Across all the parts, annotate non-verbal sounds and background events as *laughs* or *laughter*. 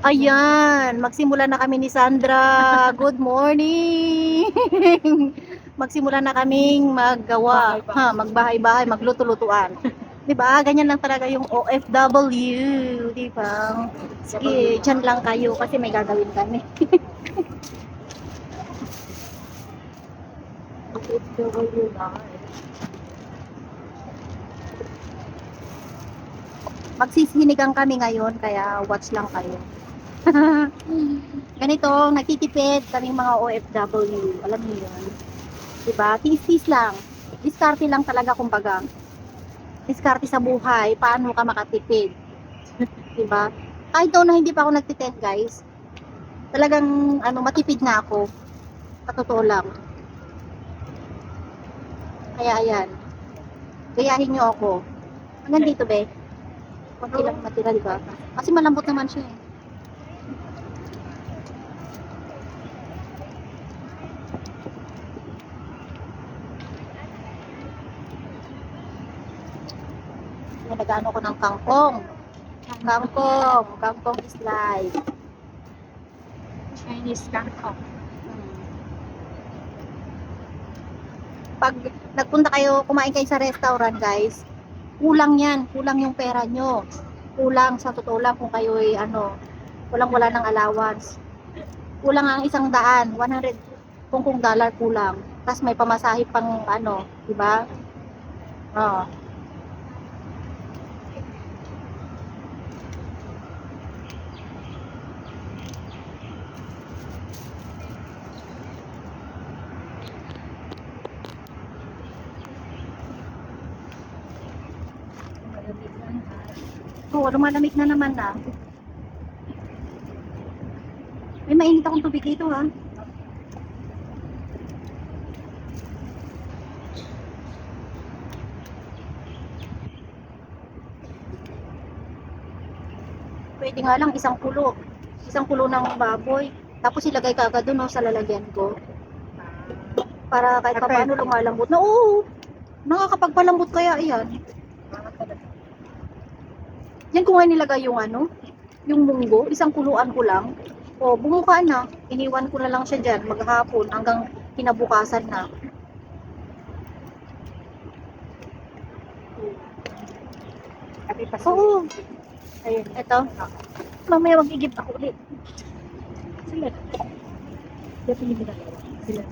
Ayan, magsimula na kami ni Sandra. Good morning. magsimula na kaming maggawa, ha, magbahay-bahay, magluto-lutuan. 'Di ba? Ganyan lang talaga yung OFW, 'di ba? Sige, dyan lang kayo kasi may gagawin kami. *laughs* OFW na. Magsisinigang kami ngayon, kaya watch lang kayo. *laughs* Ganito, nagtitipid kaming mga OFW. Alam niyo yun. Diba? Tis-tis lang. Diskarte lang talaga kumbaga. Diskarte sa buhay. Paano ka makatipid. *laughs* diba? Kahit daw na hindi pa ako nagtitend guys. Talagang ano, matipid na ako. Sa totoo lang. Kaya ayan. Gayahin niyo ako. Hanggang dito be. Konti lang matira, di ba? Kasi malambot naman siya eh. Yung nag-ano ko ng kangkong. Kangkong. Kangkong is live. Chinese kangkong. Hmm. Pag nagpunta kayo, kumain kayo sa restaurant, guys, kulang yan. Kulang yung pera nyo. Kulang sa totoo lang kung kayo ay ano, kulang wala ng allowance. Kulang ang isang daan, 100 kung kung dollar kulang. Tapos may pamasahe pang ano, di ba? Oo. Oo, lumalamig na naman na. May mainit akong tubig dito ha. Pwede nga lang isang kulo. Isang kulo ng baboy. Tapos ilagay ka agad doon no, sa lalagyan ko. Para kahit pa paano lumalambot na. Oo! Nakakapagpalambot kaya yan. Yan ko nga nilagay yung ano, yung munggo, isang kuluan ko lang. O, bumuka na. Iniwan ko na lang siya dyan maghapon hanggang kinabukasan na. Oo, Ayun. eto. Mamaya mag-igib ako ulit. Sila. Sila pinibigyan. Sila.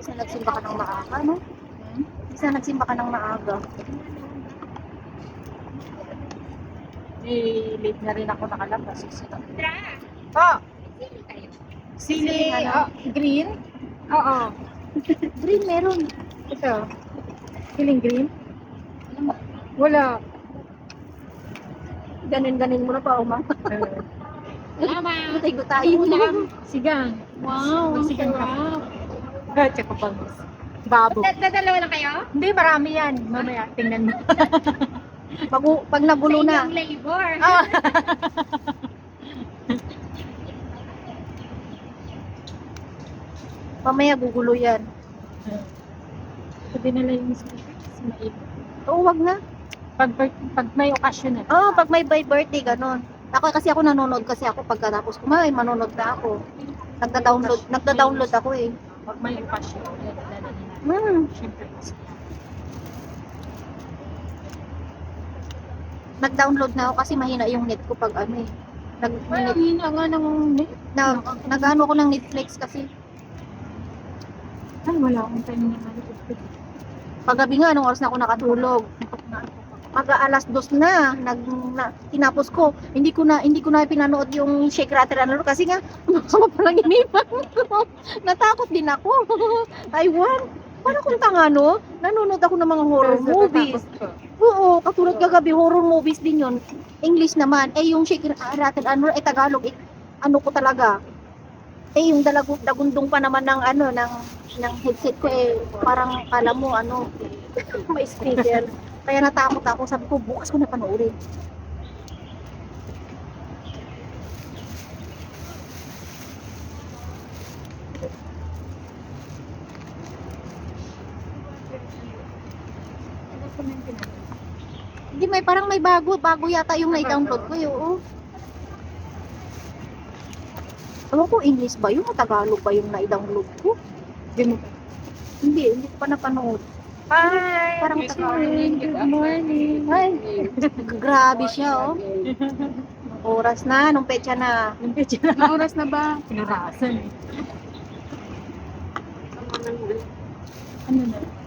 Isa nagsimba ka ng maaga, no? Isa nagsimba ka ng maaga. Eh, late na rin ako nakalabas. Oh! Sili, ano? oh, green? Oo. *laughs* Green meron. Ito. Siling green? Wala. Ganin-ganin mo na pa, Uma. *laughs* Salamat. Gutay-gutay. Ulam. Sigang. Wow, ang Sigang ka. sarap. Ah, tsaka bangus. Babo. Dadalawa lang kayo? Hindi, marami yan. Mamaya, tingnan mo. *laughs* Pag, pag nagulo na. Sa inyong labor. Ah. *laughs* Mamaya gugulo yan. Sabi nila yung sa maib. Oo, wag na. Pag, pag may okasyon na. Oo, pag may by birthday, ganun. Ako kasi ako nanonood kasi ako pagkatapos kumain, manonood na ako. Nagda-download, nagda-download ako eh. Pag may okasyon, nila. Hmm. Siyempre, kasi Nag-download na ako kasi mahina yung net ko pag ano eh. Nag, Ay, net, hina nga ng net. na, nag-ano ko ng Netflix kasi. Ay, wala akong time na ano. Paggabi nga, anong oras na ako nakatulog. Pag alas dos na, nag, na, tinapos ko. Hindi ko na, hindi ko na pinanood yung Shake Rattle Roll kasi nga, *laughs* masama pa lang inipan ko. Natakot din ako. *laughs* Taiwan. Paano kung tanga, no? Nanonood ako ng mga horror movies. Oo, katulad kagabi, horror movies din yun. English naman. Eh, yung Shake Rattle and Roll, eh, Tagalog, eh, ano ko talaga. Eh, yung dalagu, dagundong pa naman ng, ano, ng, ng headset ko, eh, parang, kala mo, ano, *laughs* may speaker. Kaya natakot ako, sabi ko, bukas ko na panoorin. Parang may bago. Bago yata yung na-download ko. Yung, oo. Ewan ko, English ba yun Tagalog ba yung na-download ko? Hindi. Hindi, hindi ko pa napanood. Hi! Parang Good morning. Good morning. Ay, *laughs* grabe siya, oh. Oras na, nung petsa na. Anong oras na ba? Pinarasan eh. Ano na?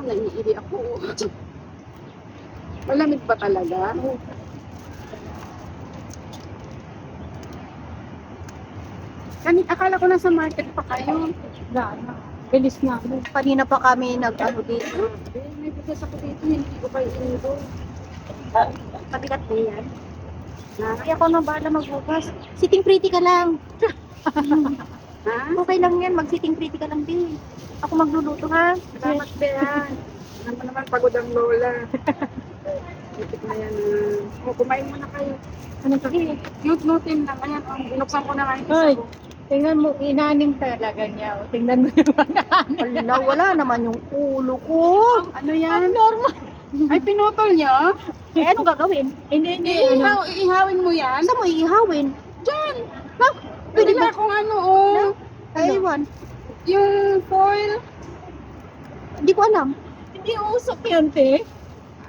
Ako naiiri ako. Malamig pa talaga? Kani, akala ko nasa market pa kayo. Gana. Bilis na. Kanina pa kami nag-ano dito. May bukas ako dito, hindi ko pa iniibo. Pabigat na yan. Na, Kaya ako na bahala magbukas. Sitting pretty ka lang. *laughs* ha? Okay lang yan, mag-sitting pretty ka lang din. Ako magluluto ha. Salamat, Bean. Alam mo naman, pagod ang lola. Ipit na yan. ah. Oh, kumain muna kayo. Ano sige? Nut-nutin lang. Ayan, oh, binuksan ko na nga yung isa ko. Tingnan mo, inanim talaga niya. O, tingnan mo yung Wala, wala naman yung ulo ko. Ano yan? Normal. Ay, pinutol niya? Eh, anong gagawin? Hindi, hindi. Ano? Iihaw, iihawin mo yan? Saan mo iihawin? Diyan! Ha? Pwede ba? kung ano, oh? Ay, iwan. Yung foil? Hindi ko alam. Hindi usok yun, te.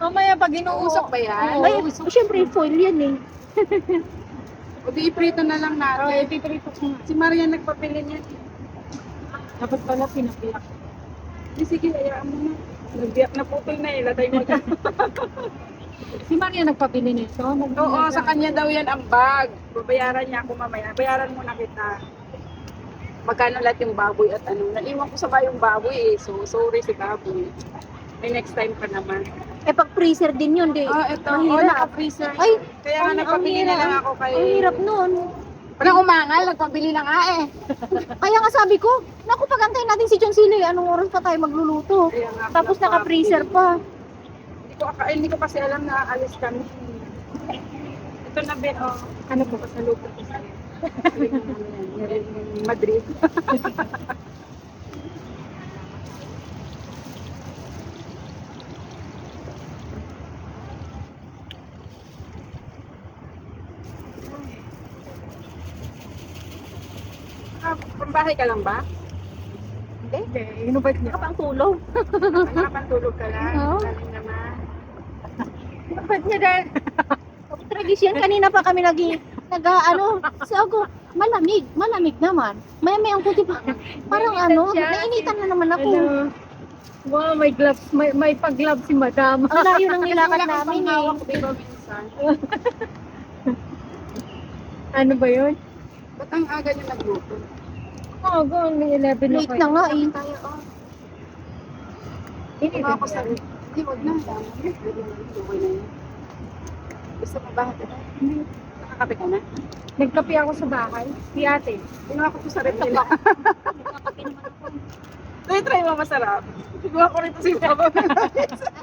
Mamaya pag inuusok. Usok ba yan? Oo. Ay, syempre, foil yan eh. *laughs* O di iprito na lang Oo, natin. ipiprito ko nga. Si Maria nagpapili niya. Dapat pala pinapiyak. Di, sige, hayaan mo na. Nagbiyak na putol na eh. Latay mo dyan. *laughs* Si Maria nagpabili nito. Nag- Oo, sa kanya daw yan ang bag. Babayaran niya ako mamaya. Bayaran mo na kita. Magkano lahat yung baboy at ano. Naiwan ko sa ba yung baboy eh. So, sorry si baboy. May next time pa naman. Eh, pag freezer din yun, di. Oh, ito. Oh, Mahirap. naka-freezer. Ay, Kaya nga ang- nagpabili ang na hirap. lang ako kay... Ang hirap nun. Walang umangal, nagpabili na nga eh. *laughs* Kaya nga sabi ko, naku, pag-antayin natin si John Sili, anong oras pa tayo magluluto? Kaya nga, Tapos nagpabili. naka-freezer pa. Hindi ko, aka- hindi ko kasi alam na alis kami. Ito na Ben, oh. Ano po, pasalubong ko sa'yo. Yan, yung Madrid. *laughs* Ah, pambahay ka lang ba? Hindi, inubad niya. Kapang tulog. *laughs* Nakapantulog ka lang? Oo. Inubad niya dahil. *laughs* Tradisyon, kanina pa kami nag nag ano, si ako, malamig, malamig naman. May may ang puti pa. Parang ano, nainitan na naman ako. Ano, wow, may gloves, may, may pag-gloves si madam. Ang layo ng nilakad namin eh. ba, minsan? *laughs* Ano ba yun? Ba't ang aga niyo nagluto? Oo, oh, go, may 11 Late na nga eh. Tayo, oh. Hindi, Diba ako sa... Hindi, wag na. Tama. Pwede na. Okay na yun. Gusto mo ba? Hindi. Nakakape ka na? Nagkape ako sa bahay. Si ate. Ginawa ko to sa rep nila. *laughs* Try, try mo masarap. Ginawa ko rito si Papa.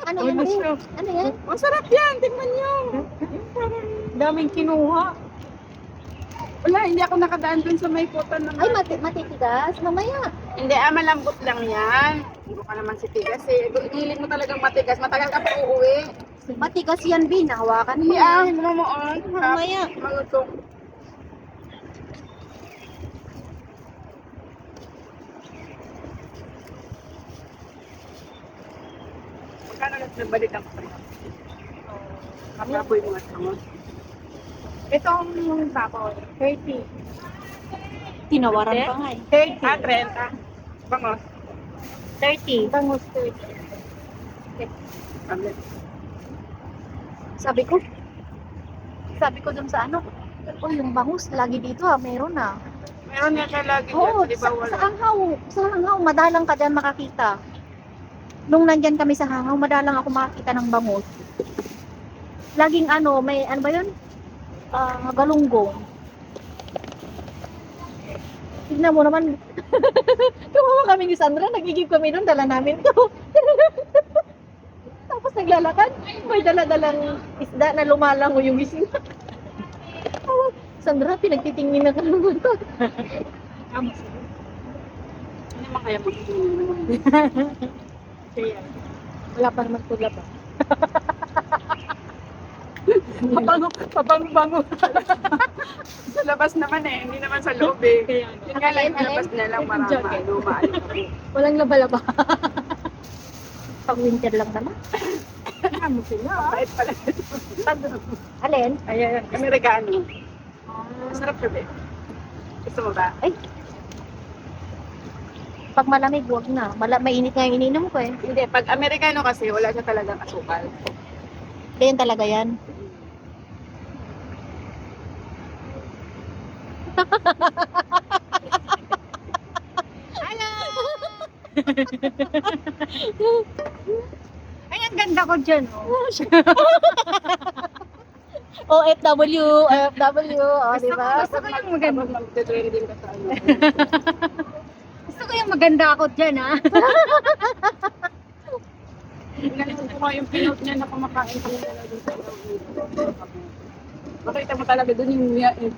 Ano yan? Eh? na. Ano yan? Masarap yan. Tingnan niyo. Daming kinuha. Wala, hindi ako nakadaan dun sa may putan ng... Ay, mati matitigas. Mamaya. Hindi, ah, malambot lang yan. Hindi ka naman si Tigas eh. Hilig mo talagang matigas. Matagal ka pa uuwi. Matigas yan, Bin. Hawakan mo. Ah, hindi mo mo on. Mamaya. Malutong. Magkano lang nabalik ang kapatid? Kapaboy mo at mo. Itong baboy, 30. Tinawaran pa nga eh. 30. Ah, 30. Vamos. 30. Bangus 30. Sabi. Sabi ko, sabi ko dun sa ano, oh, yung bangus, lagi dito ah, meron ah. Meron nga siya lagi Oo, yan. Di ba sa, wala? sa hangaw, sa hangaw, madalang ka dyan makakita. Nung nandyan kami sa hangaw, madalang ako makakita ng bangus. Laging ano, may, ano ba yun? Ah, galunggong. Tignan mo naman. *laughs* Kumawa kami ni Sandra, nagigib kami doon, dala namin to. *laughs* Tapos naglalakad, may dala-dalang isda na lumalango yung isda. Sandra, pinagtitingin na ka naman to. Ano naman kaya mag Kaya. Wala pa naman tula ba? *laughs* Pabango, pabango-bango. sa labas naman eh, hindi naman sa loob eh. Kaya Yun nga lang, sa labas na lang, marama, ako. Walang laba-laba. Pag winter lang naman. Ano sila? Bait pala. Alin? Ayan, Amerikano. Masarap siya, be. Gusto mo ba? Pag malamig, wag na. Mala mainit nga yung ininom ko eh. Hindi, pag Amerikano kasi, wala siya talagang asukal. Ganyan talaga yan. Ay, ang ganda ko dyan, oh. OFW, *laughs* OFW, o, Gusto di ba? gusto ko yung maganda. Magte-trending ka sa ano. Gusto ko yung maganda ako dyan, ha? Nanonood ko nga yung pinote niya na kumakain ko nila doon sa Makita mo talaga doon yung eh.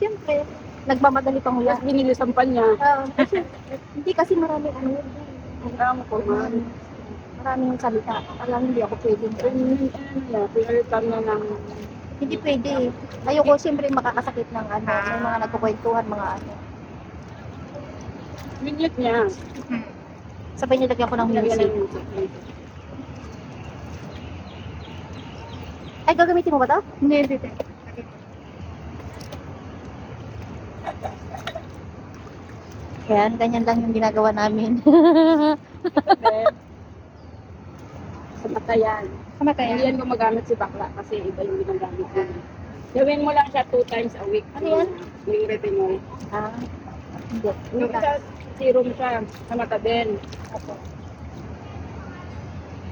Siyempre, nagmamadali pang Tapos huya. binilisan pa niya. Ah, kasi, hindi kasi marami ano yun. Dami ko man. Maraming salita. Alam, hindi ako pwedeng. Ano niya, pinalitan niya ng Hindi pwede eh. Ayoko siyempre makakasakit ng ano, may mga nagkukwentuhan, mga ano. minute niya. Sabay nilagyan ko ng music. Ay, gagamitin mo ba to? Hindi, hindi, hindi. Yan, ganyan lang yung ginagawa namin. Sa *laughs* matayan. Kamatayan. Hindi yan gumagamit si bakla kasi iba yung ginagamit niya. Gawin mo lang siya two times a week. Ano yan? Yung retinol. ah, hindi. Yung isa, serum siya sa mata din.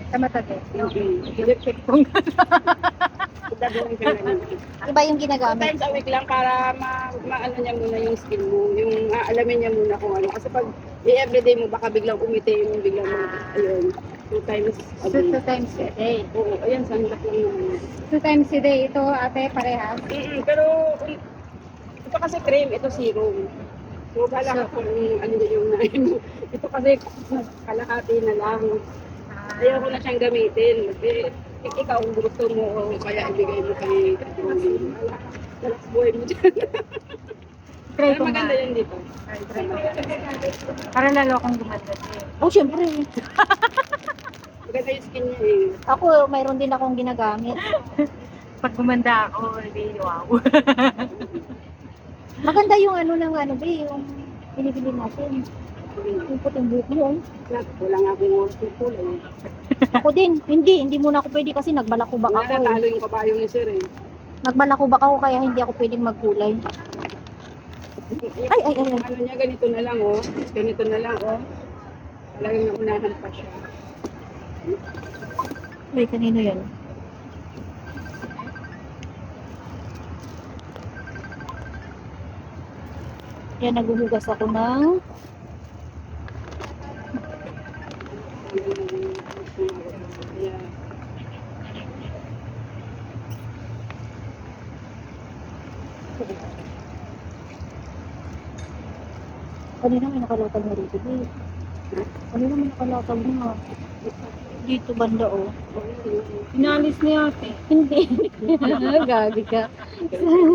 Kamatayan. Mm-hmm. Electric pong. Itabi *laughs* lang siya ganun. Iba yung ginagamit. times a week lang para ma, maano niya muna yung skin mo. Yung aalamin niya muna kung ano. Kasi pag i-everyday mo, baka biglang umiti yung biglang ayun. Two times a So, week. two times a day. Oo, ayan, sandak lang naman. Two times a day. Ito, ate, parehas. Mm-mm, pero um, ito kasi cream, ito serum. So, bala ka kung ano yun yung nain mo. *laughs* Ito kasi kalahati na lang. Ayaw ko na siyang gamitin. Kasi ik- ikaw gusto mo o kaya ibigay mo kay Katrina. Lalas buhay mo dyan. Try Pero ko maganda nga. yun dito. Para lalo akong gumanda din. Oh, syempre. Maganda yung skin niya eh. Ako, mayroon din akong ginagamit. *laughs* Pag gumanda ako, hindi, wow. *laughs* Maganda yung ano ng ano ba, yung binibili natin. Yung puting buhok mo. oh. Wala nga akong oras ng kulay. Ako din, hindi, hindi muna ako pwede kasi nagbalakubak ako. Eh. talo yung kabayo ni Sir eh. Nagbalakubak ako kaya hindi ako pwedeng magkulay. Ay, ay, ay, ay. Ano niya, ganito na lang oh. Ganito na lang oh. Talagang naunahan pa siya. Ay, kanino yan? Yan, naghuhugas ako ng Yeah. Kanina may nakalatag na rito. Eh. Kanina may nakalatag na. Dito banda oh. Inalis niya ate. Hindi. *laughs* Gabi ka. *laughs*